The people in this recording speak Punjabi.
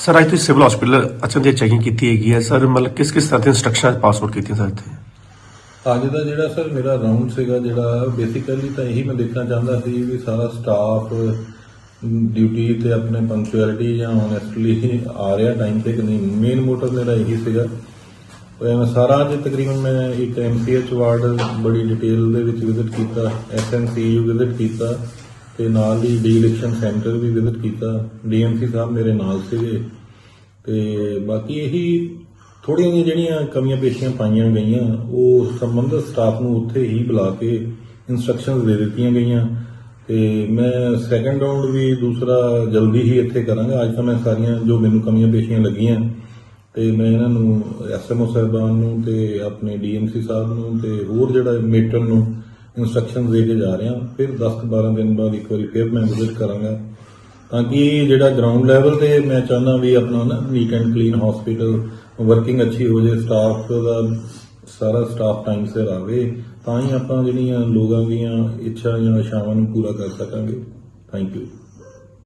ਸਰ ਅੱਜ ਤੁਸੀਂ ਸਿਵਲ ਹਸਪੀਟਲ ਅਚਨ ਦੀ ਚੈਕਿੰਗ ਕੀਤੀ ਹੈਗੀ ਹੈ ਸਰ ਮਤਲਬ ਕਿਸ ਕਿਸ ਤਰ੍ਹਾਂ ਦੀਆਂ ਇੰਸਟਰਕਸ਼ਨਸ ਪਾਸਵਰਡ ਕੀਤੀਆਂ ਸਰ ਇੱਥੇ? ਅੱਜ ਦਾ ਜਿਹੜਾ ਸਰ ਮੇਰਾ ਰਾਉਂਡ ਸੀਗਾ, ਜਿਹੜਾ ਬੇਸਿਕਲੀ ਤਾਂ ਇਹੀ ਮੈਂ ਦੇਖਣਾ ਚਾਹੁੰਦਾ ਸੀ ਵੀ ਸਾਰਾ ਸਟਾਫ ਡਿਊਟੀ ਤੇ ਆਪਣੇ ਪੰਕਚੁਅਲਿਟੀ ਜਾਂ ਓਨੈਸਟਲੀ ਆ ਰਿਹਾ ਟਾਈਮ ਤੇ ਕਿ ਨਹੀਂ ਮੇਨ ਮੋਟਿਵ ਮੇਰਾ ਇਹੀ ਸੀਗਾ। ਤੇ ਮੈਂ ਸਾਰਾ ਅੱਜ ਤਕਰੀਬਨ ਮੈਂ ਇੱਕ ਐਮਸੀਐਚ ਵਾਰਡ ਬੜੀ ਡਿਟੇਲ ਦੇ ਵਿੱਚ ਵਿਜ਼ਿਟ ਕੀਤਾ ਐਸਐਨਸੀਯੂ ਵਿਜ਼ਿਟ ਕੀਤਾ। ਤੇ ਨਾਲ ਹੀ ਡੀ ਇਲੈਕਸ਼ਨ ਸੈਂਟਰ ਵੀ ਵਿਜ਼ਿਟ ਕੀਤਾ। ਡੀਐਮਸੀ ਸਾਹਿਬ ਮੇਰੇ ਨਾਲ ਸੀਗੇ। ਤੇ ਬਾਕੀ ਇਹੀ ਥੋੜੀਆਂ ਜਿਹੀਆਂ ਜਿਹੜੀਆਂ ਕਮੀਆਂ ਪੇਸ਼ੀਆਂ ਪਾਈਆਂ ਗਈਆਂ, ਉਹ ਸੰਬੰਧਿਤ ਸਟਾਫ ਨੂੰ ਉੱਥੇ ਹੀ ਬੁਲਾ ਕੇ ਇਨਸਟਰਕਸ਼ਨਸ ਦੇ ਦਿੱਤੀਆਂ ਗਈਆਂ। ਤੇ ਮੈਂ ਸੈਕੰਡ ਰਾਉਂਡ ਵੀ ਦੂਸਰਾ ਜਲਦੀ ਹੀ ਇੱਥੇ ਕਰਾਂਗਾ। ਅੱਜ ਤਾਂ ਮੈਂ ਸਾਰੀਆਂ ਜੋ ਮੈਨੂੰ ਕਮੀਆਂ ਪੇਸ਼ੀਆਂ ਲੱਗੀਆਂ, ਤੇ ਮੈਂ ਇਹਨਾਂ ਨੂੰ ਐਸਐਮਓ ਸਾਹਿਬਾਨ ਨੂੰ ਤੇ ਆਪਣੇ ਡੀਐਮਸੀ ਸਾਹਿਬ ਨੂੰ ਤੇ ਹੋਰ ਜਿਹੜਾ ਮੇਟਰ ਨੂੰ ਇਨਸਟਰਕਸ਼ਨ ਦੇ ਕੇ ਜਾ ਰਿਹਾ ਫਿਰ 10-12 ਦਿਨ ਬਾਅਦ ਇੱਕ ਵਾਰੀ ਫਿਰ ਮੈਂ ਵਿਜ਼ਿਟ ਕਰਾਂਗਾ। ਤਾਂ ਕਿ ਜਿਹੜਾ ਗਰਾਊਂਡ ਲੈਵਲ ਤੇ ਮੈਂ ਚਾਹੁੰਦਾ ਵੀ ਆਪਣਾ ਨਾ neat and clean hospital working ਅੱਛੀ ਹੋ ਜਾਏ ਸਟਾਫ ਦਾ ਸਾਰਾ ਸਟਾਫ ਟਾਈਮ ਸਿਰ ਆਵੇ, ਤਾਂ ਹੀ ਆਪਾਂ ਜਿਹੜੀਆਂ ਲੋਕਾਂ ਦੀਆਂ ਇੱਛਾ ਜਾਂ ਆਸ਼ਾਵਾਂ ਨੂੰ ਪੂਰਾ ਕਰ ਸਕਾਂਗੇ। Thank you